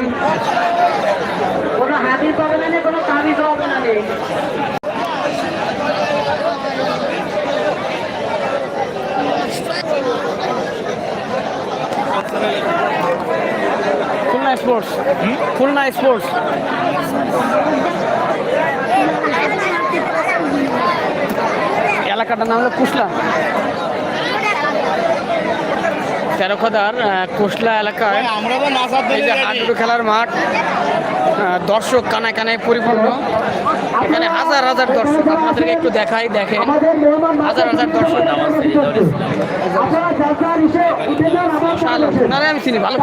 দেখুন কোনো হাতির পাবে না কোনো কামিজ হবে না নেই। খুলনা স্পোর্টস। খুলনা স্পোর্টস। এলাকাটার নাম হলো কুশলা। তেরোখাদার কোশলা এলাকায়। আমরা এই যে হাডুডু খেলার মাঠ। দর্শক কানায় কানায় পরিপূর্ণ। এখানে হাজার হাজার দর্শক আপনাদেরকে একটু দেখাই, দেখেন। হাজার হাজার দর্শক। ওনারে আমি চিনি, ভালো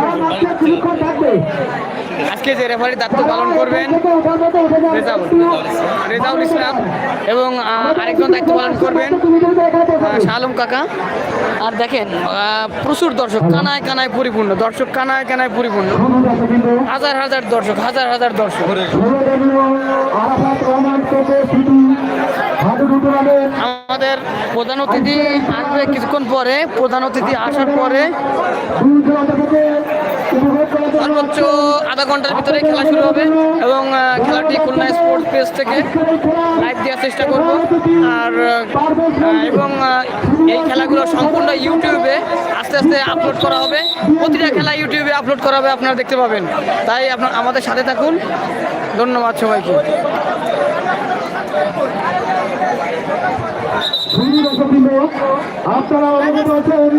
আজকে যে রেফারি দায়িত্ব পালন করবেন, রেজাউল রেজাউল ইসলাম এবং আরেকজন দায়িত্ব পালন করবেন আলম কাকা। আর দেখেন প্রচুর দর্শক, কানায় কানায় পরিপূর্ণ, দর্শক কানায় কানায় পরিপূর্ণ। হাজার হাজার দর্শক, হাজার হাজার দর্শক। হাডুডু টুর্নামেন্ট আমাদের প্রধান অতিথি আসবে কিছুক্ষণ পরে। প্রধান অতিথি আসার পরে সর্বোচ্চ আধা ঘণ্টার ভিতরে খেলা শুরু হবে এবং খেলাটি খুলনা স্পোর্টস পেজ থেকে লাইভ দেওয়ার চেষ্টা করব। আর এবং এই খেলাগুলো সম্পূর্ণ ইউটিউবে আস্তে আস্তে আপলোড করা হবে। প্রতিটা খেলা ইউটিউবে আপলোড করা হবে আপনারা দেখতে পাবেন। তাই আপনার আমাদের সাথে থাকুন। ধন্যবাদ সবাইকে। আপনারা অবগত আছেন